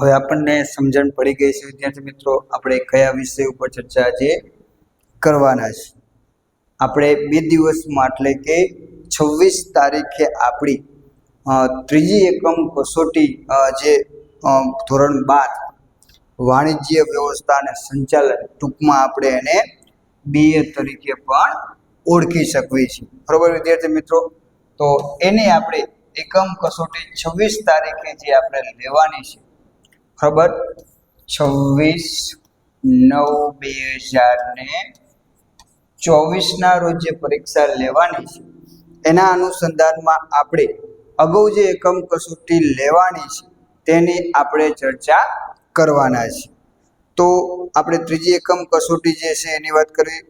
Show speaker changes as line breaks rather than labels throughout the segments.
હવે આપણને સમજણ પડી ગઈ છે વિદ્યાર્થી મિત્રો આપણે કયા વિષય ઉપર ચર્ચા આજે કરવાના છે આપણે બે દિવસમાં એટલે કે છવ્વીસ તારીખે આપણી ત્રીજી એકમ કસોટી જે ધોરણ બાર વાણિજ્ય વ્યવસ્થા અને સંચાલન ટૂંકમાં આપણે એને બીએ તરીકે પણ ઓળખી શકીએ છીએ બરોબર વિદ્યાર્થી મિત્રો તો એને આપણે એકમ કસોટી છવ્વીસ તારીખે જે આપણે લેવાની છે ખબર છવ્વીસ નવ બે હજાર ને ચોવીસના રોજ જે પરીક્ષા લેવાની છે એના અનુસંધાનમાં આપણે અગાઉ જે એકમ કસોટી લેવાની છે તેની આપણે ચર્ચા કરવાના છે તો આપણે ત્રીજી એકમ કસોટી જે છે એની વાત કરવી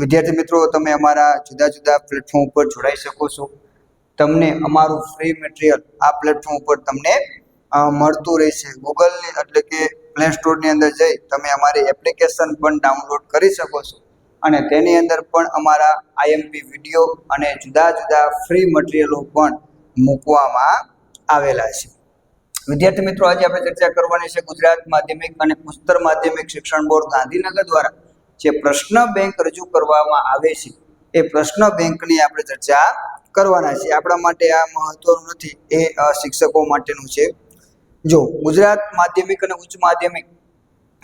વિદ્યાર્થી મિત્રો તમે અમારા જુદા જુદા પ્લેટફોર્મ ઉપર જોડાઈ શકો છો તમને અમારું ફ્રી મટીરિયલ આ પ્લેટફોર્મ ઉપર તમને મળતું રહેશે ગૂગલની એટલે કે પ્લે સ્ટોરની અંદર જઈ તમે અમારી એપ્લિકેશન પણ ડાઉનલોડ કરી શકો છો અને તેની અંદર પણ અમારા આઈએમપી વિડીયો અને જુદા જુદા ફ્રી મટીરિયલો પણ મૂકવામાં આવેલા છે વિદ્યાર્થી મિત્રો આજે આપણે ચર્ચા કરવાની છે ગુજરાત માધ્યમિક અને ઉત્તર માધ્યમિક શિક્ષણ બોર્ડ ગાંધીનગર દ્વારા જે પ્રશ્ન બેંક રજૂ કરવામાં આવે છે એ પ્રશ્ન બેંકની આપણે ચર્ચા કરવાના છે આપણા માટે આ મહત્વનું નથી એ શિક્ષકો માટેનું છે જો ગુજરાત માધ્યમિક અને ઉચ્ચ માધ્યમિક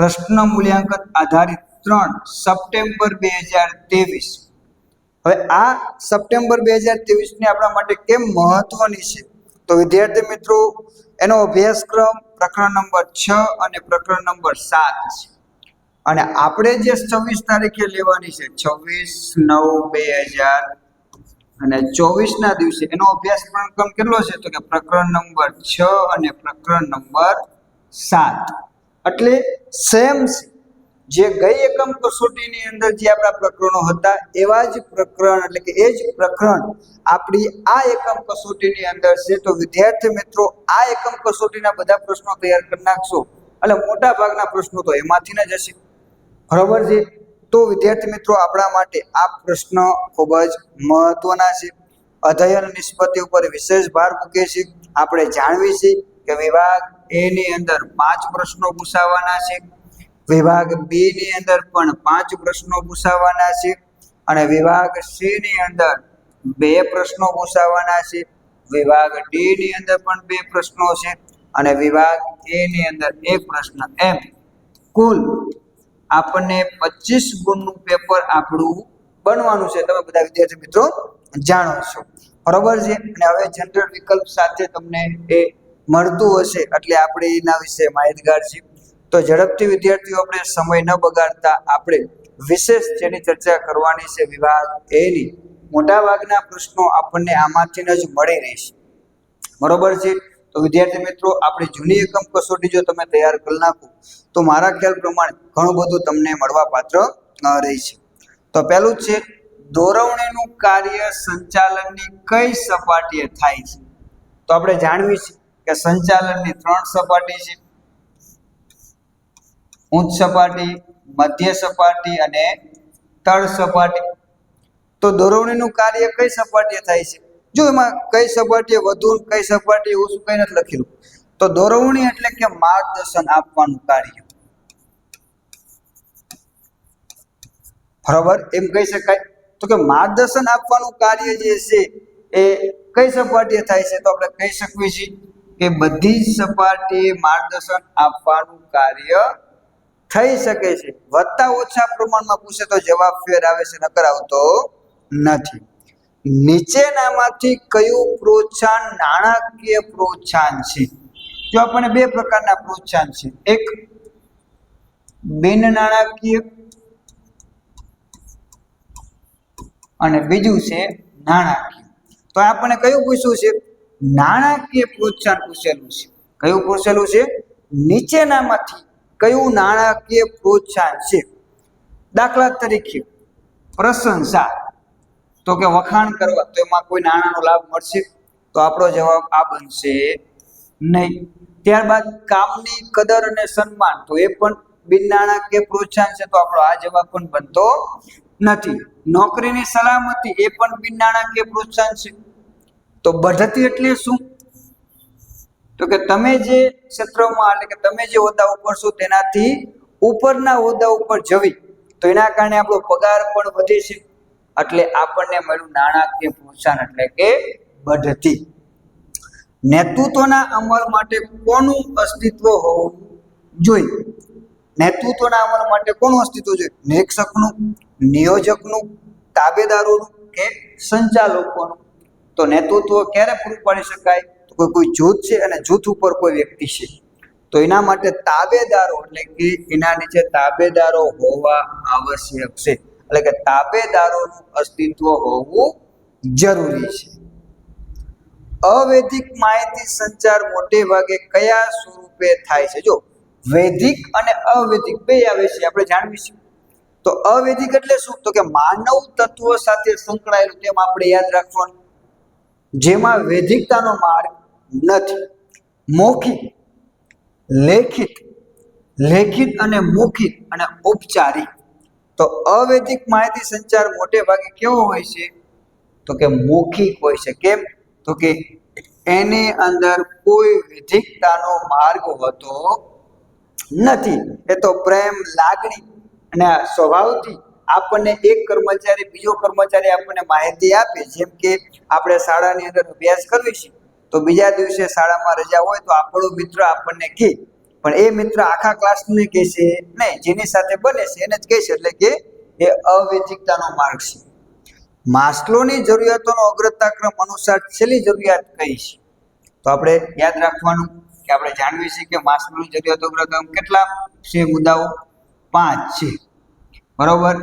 પ્રશ્ન મૂલ્યાંકન આધારિત ત્રણ સપ્ટેમ્બર બે હજાર ત્રેવીસ હવે આ સપ્ટેમ્બર બે હજાર ત્રેવીસની આપણા માટે કેમ મહત્વની છે તો વિદ્યાર્થી મિત્રો એનો અભ્યાસક્રમ પ્રકરણ નંબર છ અને પ્રકરણ નંબર સાત છે અને આપણે જે છવ્વીસ તારીખે લેવાની છે છવ્વીસ નવ બે હજાર અને ચોવીસના દિવસે એનો અભ્યાસ ક્રમ કેટલો છે તો કે પ્રકરણ નંબર છ અને પ્રકરણ નંબર સાત એટલે સેમ જે ગઈ એકમ કસોટીની અંદર જે આપણા પ્રકરણો હતા એવા જ પ્રકરણ એટલે કે એ જ પ્રકરણ આપણી આ એકમ કસોટીની અંદર છે તો વિદ્યાર્થી મિત્રો આ એકમ કસોટીના બધા પ્રશ્નો તૈયાર કરી નાખશો એટલે મોટા ભાગના પ્રશ્નો તો એમાંથી જ હશે બરોબર છે તો વિદ્યાર્થી મિત્રો આપણા માટે આ પ્રશ્ન ખૂબ જ મહત્વના છે અધ્યયન નિષ્પત્તિ ઉપર વિશેષ ભાર મૂકે છે આપણે જાણવી છે કે વિભાગ એની અંદર પાંચ પ્રશ્નો પૂછાવાના છે વિભાગ બીની અંદર પણ પાંચ પ્રશ્નો પૂછાવાના છે અને વિભાગ સીની અંદર બે પ્રશ્નો પૂછાવાના છે વિભાગ ડીની અંદર પણ બે પ્રશ્નો છે અને વિભાગ એની અંદર એક પ્રશ્ન એમ કુલ આપણને પચીસ ગુણનું પેપર આપણું બનવાનું છે તમે બધા વિદ્યાર્થી મિત્રો જાણો છો બરોબર છે અને હવે જનરલ વિકલ્પ સાથે તમને એ મળતું હશે એટલે આપણે એના વિશે માહિતગાર છે તો ઝડપથી વિદ્યાર્થીઓ આપણે સમય ન બગાડતા આપણે વિશેષ જેની ચર્ચા કરવાની છે વિભાગ એની મોટાભાગના પ્રશ્નો આપણને આમાંથી જ મળી રહેશે બરોબર છે તો વિદ્યાર્થી મિત્રો આપણે જૂની એકમ કસોટી જો તમે તૈયાર કરી નાખો તો મારા ખ્યાલ પ્રમાણે ઘણું બધું તમને મળવા પાત્ર રહી છે તો પહેલું છે દોરવણીનું કાર્ય સંચાલનની કઈ સપાટીએ થાય છે તો આપણે જાણવી છે કે સંચાલનની ત્રણ સપાટી છે ઊંચ સપાટી મધ્ય સપાટી અને તળ સપાટી તો દોરવણીનું કાર્ય કઈ સપાટીએ થાય છે જો એમાં કઈ સપાટીએ વધુ કઈ સપાટીએ ઓછું કઈ નથી લખેલું તો દોરવણી એટલે કે માર્ગદર્શન આપવાનું કાર્ય બરાબર એમ કહી શકાય તો કે માર્ગદર્શન આપવાનું કાર્ય જે છે એ કઈ સપાટીએ થાય છે તો આપણે કહી શકીએ છીએ કે બધી જ સપાટીએ માર્ગદર્શન આપવાનું કાર્ય થઈ શકે છે વધતા ઓછા પ્રમાણમાં પૂછે તો જવાબ ફેર આવે છે નકર આવતો નથી નીચેનામાંથી કયું પ્રોત્સાહન નાણાકીય પ્રોત્સાહન છે જો આપણને બે પ્રકારના પ્રોત્સાહન છે એક બિન નાણાકીય અને બીજું છે નાણાકીય તો આપણે કયું પૂછ્યું છે નાણાકીય પ્રોત્સાહન પૂછેલું છે કયું પૂછેલું છે નીચેનામાંથી કયું નાણાકીય પ્રોત્સાહન છે દાખલા તરીકે પ્રશંસા તો કે વખાણ કરવા તો એમાં કોઈ નાણાંનો લાભ મળશે તો આપણો જવાબ આ બનશે નહીં ત્યારબાદ કામની કદર અને સન્માન તો એ પણ બિન કે પ્રોત્સાહન છે તો આપણો આ જવાબ પણ બનતો નથી નોકરીની સલામતી એ પણ બિન કે પ્રોત્સાહન છે તો બઢતી એટલે શું તો કે તમે જે ક્ષેત્રમાં એટલે કે તમે જે હોદ્દા ઉપર છો તેનાથી ઉપરના હોદ્દા ઉપર જવી તો એના કારણે આપણો પગાર પણ વધે છે એટલે આપણને મળ્યું નાણાકીય પ્રોત્સાહન એટલે કે બઢતી નેતૃત્વના અમલ માટે કોનું અસ્તિત્વ હોવું જોઈએ નેતૃત્વના અમલ માટે કોનું અસ્તિત્વ જોઈએ નિરીક્ષકનું નિયોજકનું તાબેદારોનું કે સંચાલકોનું તો નેતૃત્વ ક્યારે પૂરું પાડી શકાય તો કોઈ કોઈ જૂથ છે અને જૂથ ઉપર કોઈ વ્યક્તિ છે તો એના માટે તાબેદારો એટલે કે એના નીચે તાબેદારો હોવા આવશ્યક છે એટલે કે તાબેદારોનું અસ્તિત્વ હોવું જરૂરી છે અવૈધિક માહિતી સંચાર મોટે ભાગે કયા સ્વરૂપે થાય છે જો વૈદિક અને અવૈધિક બે આવે છે આપણે જાણવીશું તો અવૈધિક એટલે શું તો કે માનવ તત્વ સાથે સંકળાયેલું તેમ આપણે યાદ રાખવાનું જેમાં વૈધિકતાનો માર્ગ નથી મૌખિક લેખિત લેખિત અને મૌખિક અને ઔપચારિક તો અવૈદિક માહિતી સંચાર મોટે ભાગે કેવો હોય છે તો કે મૌખિક હોય છે કેમ તો કે એની અંદર કોઈ વિધિકતાનો માર્ગ હોતો નથી એ તો પ્રેમ લાગણી અને સ્વભાવથી આપણને એક કર્મચારી બીજો કર્મચારી આપણને માહિતી આપે જેમ કે આપણે શાળાની અંદર અભ્યાસ કરવી છે તો બીજા દિવસે શાળામાં રજા હોય તો આપણો મિત્ર આપણને કહે પણ એ મિત્ર આખા ક્લાસને કહે છે નહીં જેની સાથે બને છે એને જ કહેશે એટલે કે એ અવૈચિકતાનો માર્ગ છે માસ્લોની જરૂરિયાતોનો અગ્રતા અનુસાર છેલ્લી જરૂરિયાત કઈ છે તો આપણે યાદ રાખવાનું કે આપણે જાણવી છીએ કે માસ્લોની જરૂરિયાતો અગ્રક્રમ કેટલા છે મુદ્દાઓ પાંચ છે બરોબર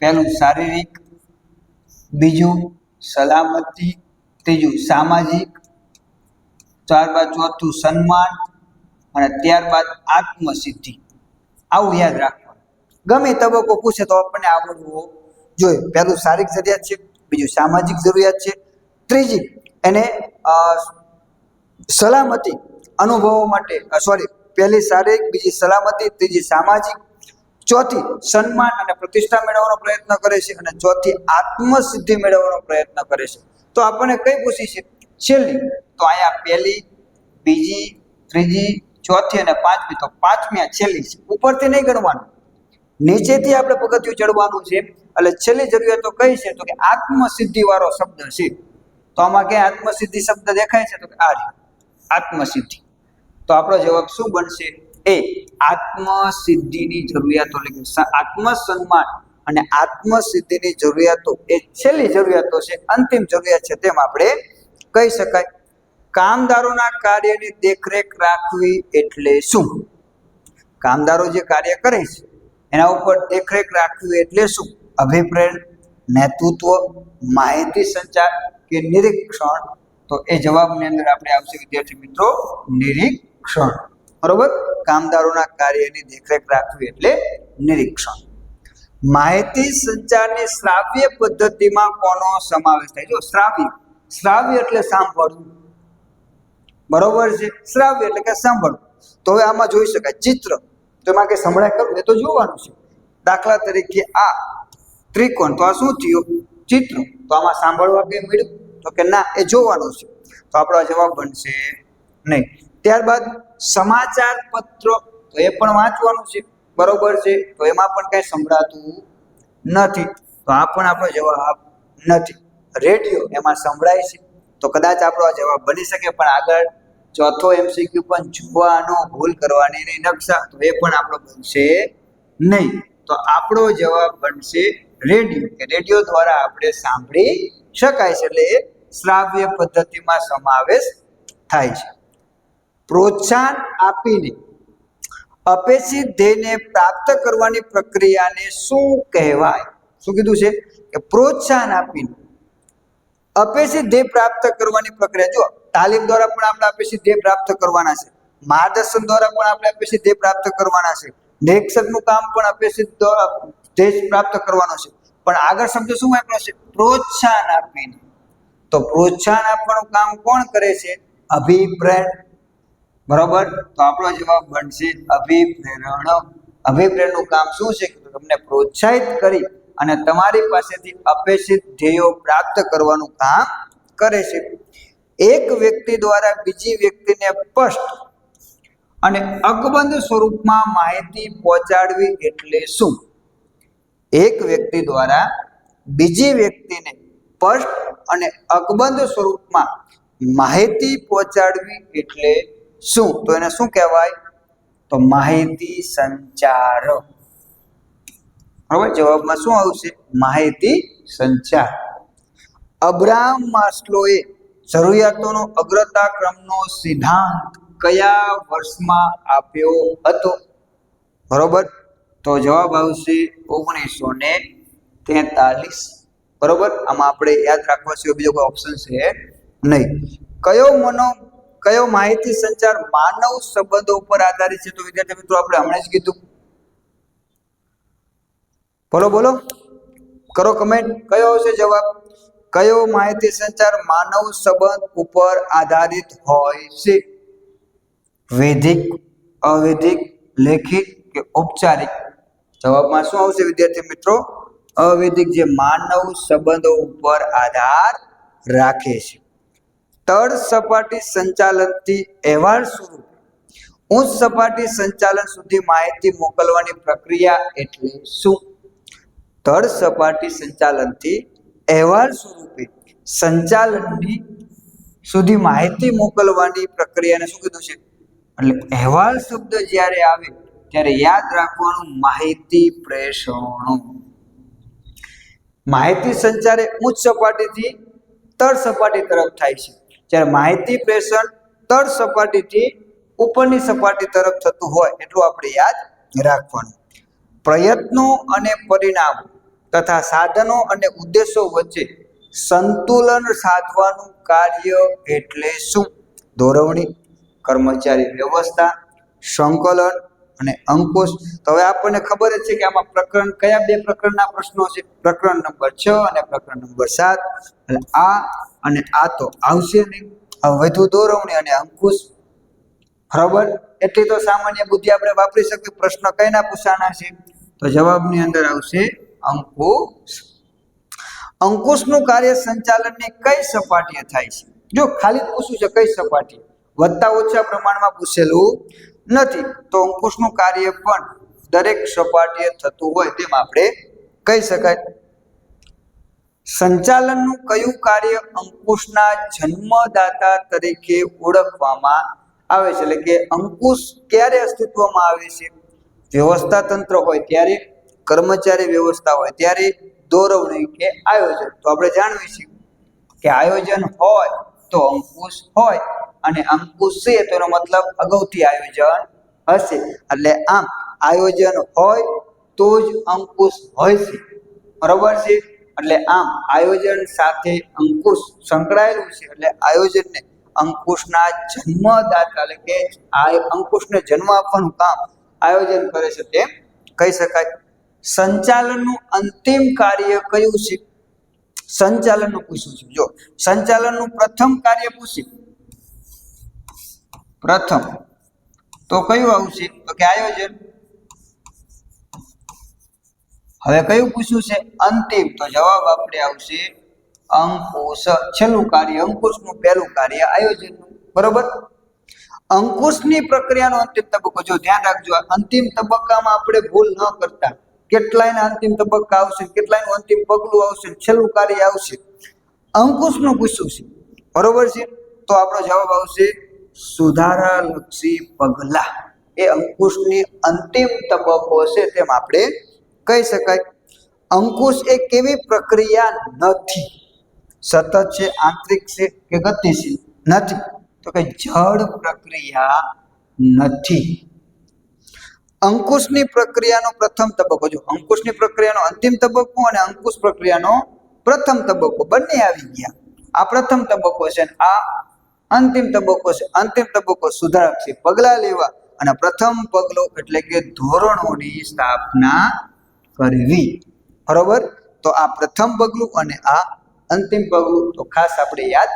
પહેલું શારીરિક બીજું સલામતી ત્રીજું સામાજિક ત્યારબાદ ચોથું સન્માન અને ત્યારબાદ આત્મસિદ્ધિ આવું યાદ રાખવાનું ગમે તબક્કો પૂછે તો આપણને આવડવું જોઈએ પહેલું શારીરિક જરૂરિયાત છે બીજું સામાજિક જરૂરિયાત છે ત્રીજી એને સલામતી અનુભવો માટે સોરી પહેલી શારીરિક બીજી સલામતી ત્રીજી સામાજિક ચોથી સન્માન અને પ્રતિષ્ઠા મેળવવાનો પ્રયત્ન કરે છે અને ચોથી આત્મસિદ્ધિ મેળવવાનો પ્રયત્ન કરે છે તો આપણને કઈ પૂછી છે છેલ્લી તો અહીંયા પહેલી બીજી ત્રીજી ચોથી અને પાંચમી તો પાંચમી આ છેલ્લી છે ઉપરથી નહીં ગણવાનું નીચેથી આપણે પગથિયું ચડવાનું છે એટલે છેલ્લી જરૂરિયાતો કઈ છે તો કે આત્મસિદ્ધિ વાળો શબ્દ છે તો આમાં ક્યાં આત્મસિદ્ધિ શબ્દ દેખાય છે તો કે આ આત્મસિદ્ધિ તો આપણો જવાબ શું બનશે એ આત્મસિદ્ધિની જરૂરિયાતો એટલે આત્મસન્માન અને આત્મસિદ્ધિની જરૂરિયાતો એ છેલ્લી જરૂરિયાતો છે અંતિમ જરૂરિયાત છે તેમ આપણે કહી શકાય કામદારોના કાર્યની દેખરેખ રાખવી એટલે શું કામદારો જે કાર્ય કરે છે એના ઉપર દેખરેખ રાખવી એટલે શું અભિપ્રેરણ નેતૃત્વ માહિતી સંચાર કે નિરીક્ષણ તો એ જવાબની અંદર આપણે આવશે વિદ્યાર્થી મિત્રો નિરીક્ષણ બરોબર કામદારોના કાર્યની દેખરેખ રાખવી એટલે નિરીક્ષણ માહિતી સંચારની શ્રાવ્ય પદ્ધતિમાં કોનો સમાવેશ થાય જો શ્રાવ્ય શ્રાવ્ય એટલે સાંભળવું બરોબર છે શ્રાવ્ય એટલે કે સાંભળવું તો હવે આમાં જોઈ શકાય ચિત્ર તો એમાં કે સંભળાય કરવું એ તો જોવાનું છે દાખલા તરીકે આ ત્રિકોણ તો આ શું થયું ચિત્ર તો આમાં સાંભળવા કંઈ મળ્યું તો કે ના એ જોવાનું છે તો આપણો જવાબ બનશે નહીં ત્યારબાદ સમાચાર પત્ર તો એ પણ વાંચવાનું છે બરોબર છે તો એમાં પણ કાંઈ સંભળાતું નથી તો આ પણ આપણો જવાબ નથી રેડિયો એમાં સંભળાય છે તો કદાચ આપણો જવાબ બની શકે પણ આગળ ચોથો એમસીક્યુ પણ જોવાનો ભૂલ કરવાની નહીં નકશા તો એ પણ આપણો બનશે નહીં તો આપણો જવાબ બનશે રેડિયો કે રેડિયો દ્વારા આપણે સાંભળી શકાય છે એટલે એ શ્રાવ્ય પદ્ધતિમાં સમાવેશ થાય છે પ્રોત્સાહન આપીને અપેક્ષિત ધ્યેયને પ્રાપ્ત કરવાની પ્રક્રિયાને શું કહેવાય શું કીધું છે કે પ્રોત્સાહન આપીને અપેક્ષિત ધ્યેય પ્રાપ્ત કરવાની પ્રક્રિયા જો તાલીમ દ્વારા પણ આપણે અપેક્ષિત ધ્યેય પ્રાપ્ત કરવાના છે માર્ગદર્શન દ્વારા પણ આપણે અપેક્ષિત ધ્યેય પ્રાપ્ત કરવાના છે નિરીક્ષકનું કામ પણ અપેક્ષિત ધ્યેય પ્રાપ્ત કરવાનો છે પણ આગળ શબ્દ શું વાપર્યો છે પ્રોત્સાહન આપીને તો પ્રોત્સાહન આપવાનું કામ કોણ કરે છે અભિપ્રેર બરોબર તો આપણો જવાબ બનશે અભિપ્રેરણ અભિપ્રેરણનું કામ શું છે તમને પ્રોત્સાહિત કરી અને તમારી પાસેથી અપેક્ષિત ધ્યેયો પ્રાપ્ત કરવાનું કામ કરે છે એક વ્યક્તિ દ્વારા બીજી વ્યક્તિને સ્પષ્ટ અને અકબંધ સ્વરૂપમાં માહિતી પહોંચાડવી એટલે શું એક વ્યક્તિ દ્વારા બીજી વ્યક્તિને સ્પષ્ટ અને અકબંધ સ્વરૂપમાં માહિતી પહોંચાડવી એટલે શું તો એને શું કહેવાય તો માહિતી સંચાર બરોબર જવાબમાં શું આવશે માહિતી સંચાર અબ્રાહમ માસ્લોએ જરૂરિયાતોનો અગ્રતા ક્રમનો સિદ્ધાંત કયા વર્ષમાં આપ્યો હતો બરોબર તો જવાબ આવશે ઓગણીસો ને તેતાલીસ બરોબર આમાં આપણે યાદ રાખવા સિવાય બીજો કોઈ ઓપ્શન છે નહીં કયો મનો કયો માહિતી સંચાર માનવ સંબંધો ઉપર આધારિત છે તો વિદ્યાર્થી મિત્રો આપણે હમણાં જ કીધું બોલો બોલો કરો કમેન્ટ કયો છે જવાબ કયો માહિતી સંચાર માનવ સંબંધ ઉપર આધારિત હોય છે વૈદિક અવૈધિક લેખિત કે ઔપચારિક જવાબમાં શું આવશે વિદ્યાર્થી મિત્રો અવૈધિક જે માનવ સંબંધો ઉપર આધાર રાખે છે તળ સપાટી સંચાલનથી અહેવાલ સ્વરૂપે ઉચ્ચ સપાટી સંચાલન સુધી માહિતી મોકલવાની પ્રક્રિયા એટલે શું ધડ સપાટી સંચાલનથી અહેવાલ સ્વરૂપે સંચાલનની સુધી માહિતી મોકલવાની પ્રક્રિયાને શું કીધું છે એટલે અહેવાલ શબ્દ જ્યારે આવે ત્યારે યાદ રાખવાનું માહિતી પ્રેષણો માહિતી સંચાર ઉચ્ચ સપાટીથી તળ સપાટી તરફ થાય છે જ્યારે માહિતી પ્રેષણ તળ સપાટીથી ઉપરની સપાટી તરફ થતું હોય એટલું આપણે યાદ રાખવાનું પ્રયત્નો અને પરિણામો તથા સાધનો અને ઉદ્દેશો વચ્ચે સંતુલન સાધવાનું કાર્ય એટલે શું દોરવણી કર્મચારી વ્યવસ્થા સંકલન અને અંકુશ તો હવે આપણને ખબર જ છે કે આમાં પ્રકરણ કયા બે પ્રકરણના પ્રશ્નો છે પ્રકરણ નંબર છ અને પ્રકરણ નંબર સાત એટલે આ અને આ તો આવશે નહીં વધુ દોરવણી અને અંકુશ બરાબર એટલી તો સામાન્ય બુદ્ધિ આપણે વાપરી શકીએ પ્રશ્ન કઈના પૂછાના છે તો જવાબની અંદર આવશે અંકુશ અંકુશનું કાર્ય સંચાલનને કઈ સપાટીએ થાય છે જો ખાલી પૂછ્યું છે કઈ સપાટી વધતા ઓછા પ્રમાણમાં પૂછેલું નથી તો અંકુશનું કાર્ય પણ દરેક સપાટીએ થતું હોય તેમ આપણે કહી શકાય સંચાલનનું કયું કાર્ય અંકુશના જન્મદાતા તરીકે ઓળખવામાં આવે છે એટલે કે અંકુશ ક્યારે અસ્તિત્વમાં આવે છે વ્યવસ્થા તંત્ર હોય ત્યારે કર્મચારી વ્યવસ્થા હોય ત્યારે દોરવણી કે આયોજન તો આપણે જાણવી છીએ કે આયોજન હોય તો અંકુશ હોય અને અંકુશ છે તો મતલબ અગાઉથી આયોજન હશે એટલે આમ આયોજન હોય તો જ અંકુશ હોય છે બરોબર છે એટલે આમ આયોજન સાથે અંકુશ સંકળાયેલું છે એટલે આયોજનને અંકુશના જન્મદાતા એટલે કે આ અંકુશને જન્મ આપવાનું કામ આયોજન કરે છે તેમ કહી શકાય સંચાલનનું અંતિમ કાર્ય કયું છે સંચાલનનું પૂછ્યું છે જો સંચાલનનું પ્રથમ કાર્ય પૂછ્યું પ્રથમ તો કયું આવશે તો કે આયોજન હવે કયું પૂછ્યું છે અંતિમ તો જવાબ આપણે આવશે અંકુશ છેલ્લું કાર્ય અંકુશનું પહેલું કાર્ય આયોજન બરોબર અંકુશની પ્રક્રિયાનો અંતિમ તબક્કો જો ધ્યાન રાખજો અંતિમ તબક્કામાં આપણે ભૂલ ન કરતા કેટલાયના અંતિમ તબક્કા આવશે કેટલાયનું અંતિમ પગલું આવશે છેલ્લું કાર્ય આવશે અંકુશનો ગુસ્સો છે બરોબર છે તો આપણો જવાબ આવશે સુધારાલક્ષી પગલા એ અંકુશની અંતિમ તબક્કો છે તેમ આપણે કહી શકાય અંકુશ એ કેવી પ્રક્રિયા નથી સતત છે આંતરિક છે કે ગતિશીલ નથી તો કે જળ પ્રક્રિયા નથી અંકુશની પ્રક્રિયાનો પ્રથમ તબક્કો જો અંકુશની પ્રક્રિયાનો અંતિમ તબક્કો અને અંકુશ પ્રક્રિયાનો પ્રથમ તબક્કો બંને આવી ગયા આ પ્રથમ તબક્કો છે આ અંતિમ તબક્કો છે અંતિમ તબક્કો સુધારક છે પગલાં લેવા અને પ્રથમ પગલું એટલે કે ધોરણોની સ્થાપના કરવી બરોબર તો આ પ્રથમ પગલું અને આ અંતિમ પગલું તો ખાસ આપણે યાદ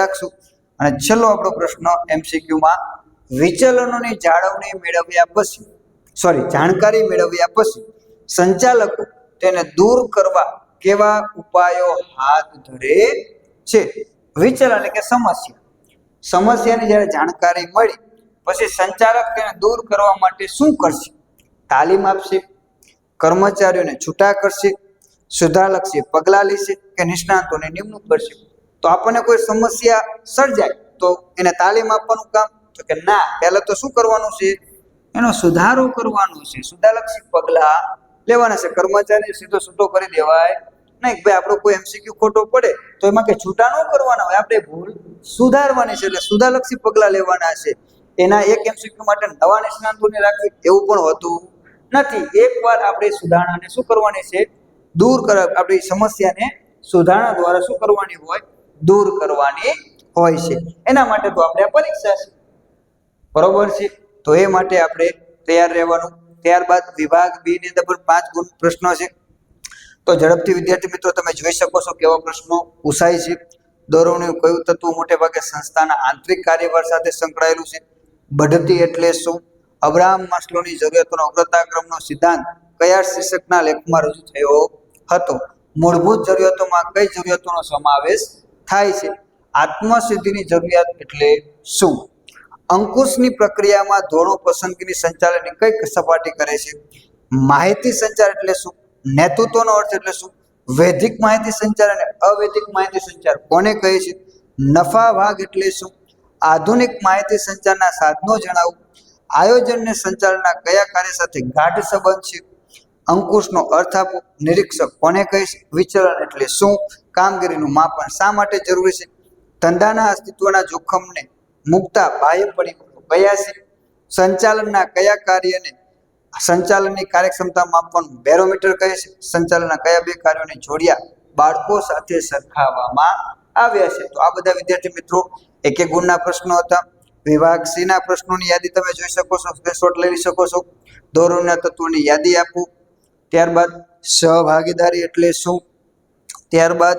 રાખશું અને છેલ્લો આપણો પ્રશ્ન એમસીક્યુમાં વિચલનોની જાળવણી મેળવ્યા પછી સોરી જાણકારી મેળવ્યા પછી સંચાલકો તેને દૂર કરવા કેવા ઉપાયો હાથ ધરે છે વિચાર એટલે કે સમસ્યા સમસ્યાની જ્યારે જાણકારી મળી પછી સંચાલક તેને દૂર કરવા માટે શું કરશે તાલીમ આપશે કર્મચારીઓને છૂટા કરશે સુધારલક્ષી પગલાં લેશે કે નિષ્ણાંતોને નિમણૂક કરશે તો આપણને કોઈ સમસ્યા સર્જાય તો એને તાલીમ આપવાનું કામ તો કે ના પહેલાં તો શું કરવાનું છે એનો સુધારો કરવાનો છે સુધાલક્ષી પગલાં લેવાના છે કર્મચારી સીધો છૂટો કરી દેવાય નહીં ભાઈ આપણો કોઈ એમસીક્યુ ખોટો પડે તો એમાં કે છૂટા ન કરવાના હોય આપણે ભૂલ સુધારવાની છે એટલે સુધાલક્ષી પગલાં લેવાના છે એના એક એમસીક્યુ માટે નવા નિષ્ણાંતોને રાખવી એવું પણ હોતું નથી એકવાર આપણે સુધારણાને શું કરવાની છે દૂર કર આપણી સમસ્યાને સુધારણા દ્વારા શું કરવાની હોય દૂર કરવાની હોય છે એના માટે તો આપણે પરીક્ષા છે બરોબર છે તો એ માટે આપણે તૈયાર રહેવાનું ત્યારબાદ વિભાગ બી ની અંદર પણ પાંચ ગુણ પ્રશ્નો છે તો ઝડપથી વિદ્યાર્થી મિત્રો તમે જોઈ શકો છો કેવા પ્રશ્નો પૂછાય છે દોરવણું કયું તત્વ મોટે ભાગે સંસ્થાના આંતરિક કાર્યભાર સાથે સંકળાયેલું છે બઢતી એટલે શું અબ્રાહમ માસ્લોની જરૂરિયાતોનો અગ્રતાક્રમનો સિદ્ધાંત કયા શીર્ષકના લેખમાં રજૂ થયો હતો મૂળભૂત જરૂરિયાતોમાં કઈ જરૂરિયાતોનો સમાવેશ થાય છે આત્મસિદ્ધિની જરૂરિયાત એટલે શું અંકુશની પ્રક્રિયામાં ધોરણો પસંદગીની સંચાલનની કઈ સપાટી કરે છે માહિતી સંચાર એટલે શું નેતૃત્વનો અર્થ એટલે શું વૈદિક માહિતી સંચાર અને અવૈદિક માહિતી સંચાર કોને કહે છે નફા ભાગ એટલે શું આધુનિક માહિતી સંચારના સાધનો જણાવું આયોજનને સંચાલનના કયા કાર્ય સાથે ગાઢ સંબંધ છે અંકુશનો અર્થ આપો નિરીક્ષક કોને કહે છે વિચલન એટલે શું કામગીરીનું માપન શા માટે જરૂરી છે ધંધાના અસ્તિત્વના જોખમને મુકતા બાહ્ય પરિબળો કયા છે સંચાલનના કયા કાર્યને સંચાલનની કાર્યક્ષમતા માપવાનું બેરોમીટર કહે છે સંચાલનના કયા બે કાર્યોને જોડ્યા બાળકો સાથે સરખાવવામાં આવ્યા છે તો આ બધા વિદ્યાર્થી મિત્રો એક એક ગુણના પ્રશ્નો હતા વિભાગ સી પ્રશ્નોની યાદી તમે જોઈ શકો છો સ્ક્રીનશોટ લઈ શકો છો ધોરણના તત્વોની યાદી આપું ત્યારબાદ સહભાગીદારી એટલે શું ત્યારબાદ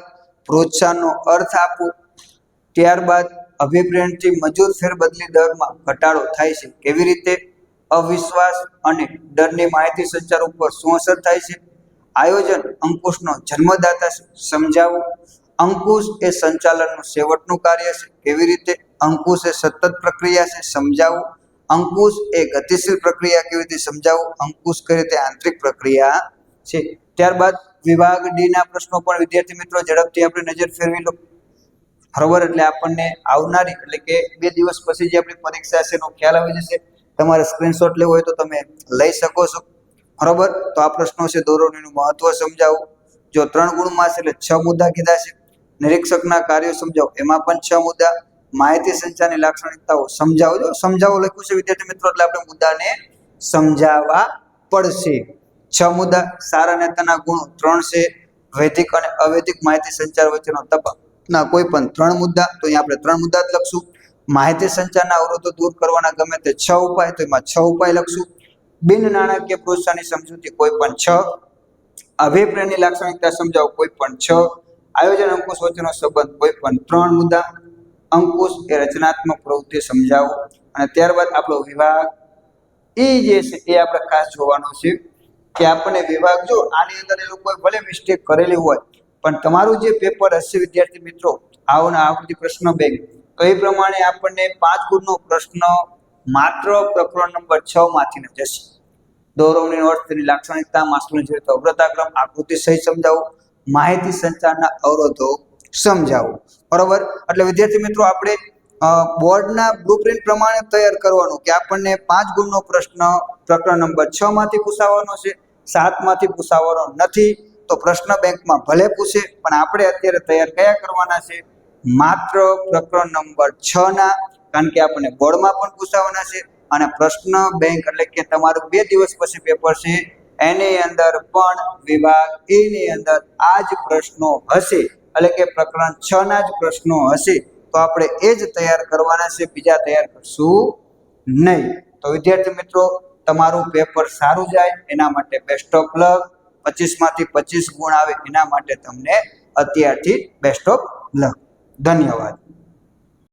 પ્રોત્સાહનનો અર્થ આપું ત્યારબાદ અભિપ્રેરણથી મજૂર ફેરબદલી દરમાં ઘટાડો થાય છે કેવી રીતે અવિશ્વાસ અને ડરની માહિતી સંચાર ઉપર શું અસર થાય છે આયોજન અંકુશનો જન્મદાતા સમજાવો અંકુશ એ સંચાલનનું સેવટનું કાર્ય છે કેવી રીતે અંકુશ એ સતત પ્રક્રિયા છે સમજાવો અંકુશ એ ગતિશીલ પ્રક્રિયા કેવી રીતે સમજાવો અંકુશ કઈ રીતે આંતરિક પ્રક્રિયા છે ત્યારબાદ વિભાગ ડીના પ્રશ્નો પણ વિદ્યાર્થી મિત્રો ઝડપથી આપણે નજર ફેરવી લો બરોબર એટલે આપણને આવનારી એટલે કે બે દિવસ પછી જે આપણી પરીક્ષા છે એનો ખ્યાલ આવી જશે તમારે સ્ક્રીનશોટ લેવો હોય તો તમે લઈ શકો છો બરોબર તો આ પ્રશ્નો છે ધોરણીનું મહત્વ સમજાવું જો ત્રણ ગુણમાં છે એટલે છ મુદ્દા કીધા છે નિરીક્ષકના કાર્યો સમજાવો એમાં પણ છ મુદ્દા માહિતી સંચારની લાક્ષણિકતાઓ સમજાવજો સમજાવો લખ્યું છે વિદ્યાર્થી મિત્રો એટલે આપણે મુદ્દાને સમજાવવા પડશે છ મુદ્દા સારા નેતાના ગુણો ત્રણ છે વૈદિક અને અવૈધિક માહિતી સંચાર વચ્ચેનો તફાવત ના કોઈ પણ ત્રણ મુદ્દા તો અહીંયા આપણે ત્રણ મુદ્દા જ લખશું માહિતી સંચારના અવરોધો દૂર કરવાના ગમે તે છ ઉપાય તો એમાં છ ઉપાય લખશું બિન નાણાકીય પ્રોત્સાહનની સમજૂતી કોઈ પણ છ અભિપ્રેરની લાક્ષણિકતા સમજાવો કોઈ પણ છ આયોજન અંકુશ વચ્ચેનો સંબંધ કોઈ પણ ત્રણ મુદ્દા અંકુશ એ રચનાત્મક પ્રવૃત્તિ સમજાવો અને ત્યારબાદ આપણો વિભાગ એ જે છે એ આપણે ખાસ જોવાનો છે કે આપણને વિભાગ જો આની અંદર એ લોકોએ ભલે મિસ્ટેક કરેલી હોય પણ તમારું જે પેપર હશે વિદ્યાર્થી મિત્રો આવના આવૃત્તિ પ્રશ્ન બેંક તો એ પ્રમાણે આપણને પાંચ ગુણનો પ્રશ્ન માત્ર પ્રકરણ નંબર છ માંથી જશે દોરવણીનો અર્થ તેની લાક્ષણિકતા માસ્ટરની જોઈએ તો અગ્રતાક્રમ આકૃતિ સહિત સમજાવો માહિતી સંચારના અવરોધો સમજાવો બરોબર એટલે વિદ્યાર્થી મિત્રો આપણે બોર્ડના બ્લુપ્રિન્ટ પ્રમાણે તૈયાર કરવાનું કે આપણને પાંચ ગુણનો પ્રશ્ન પ્રકરણ નંબર છ માંથી પૂછાવાનો છે સાતમાંથી પૂછાવાનો નથી તો પ્રશ્ન બેંકમાં ભલે પૂછે પણ આપણે અત્યારે તૈયાર કયા કરવાના છે માત્ર પ્રકરણ નંબર છ ના કારણ કે આપણને બોર્ડમાં પણ પૂછાવાના છે અને પ્રશ્ન બેંક એટલે કે તમારું બે દિવસ પછી પેપર છે એની અંદર પણ વિભાગ એની અંદર આ જ પ્રશ્નો હશે એટલે કે પ્રકરણ છ ના જ પ્રશ્નો હશે તો આપણે એ જ તૈયાર કરવાના છે બીજા તૈયાર કરશું નહીં તો વિદ્યાર્થી મિત્રો તમારું પેપર સારું જાય એના માટે બેસ્ટ ઓફ લક પચીસમાંથી પચીસ ગુણ આવે એના માટે તમને અત્યારથી બેસ્ટ ઓફ લક ધન્યવાદ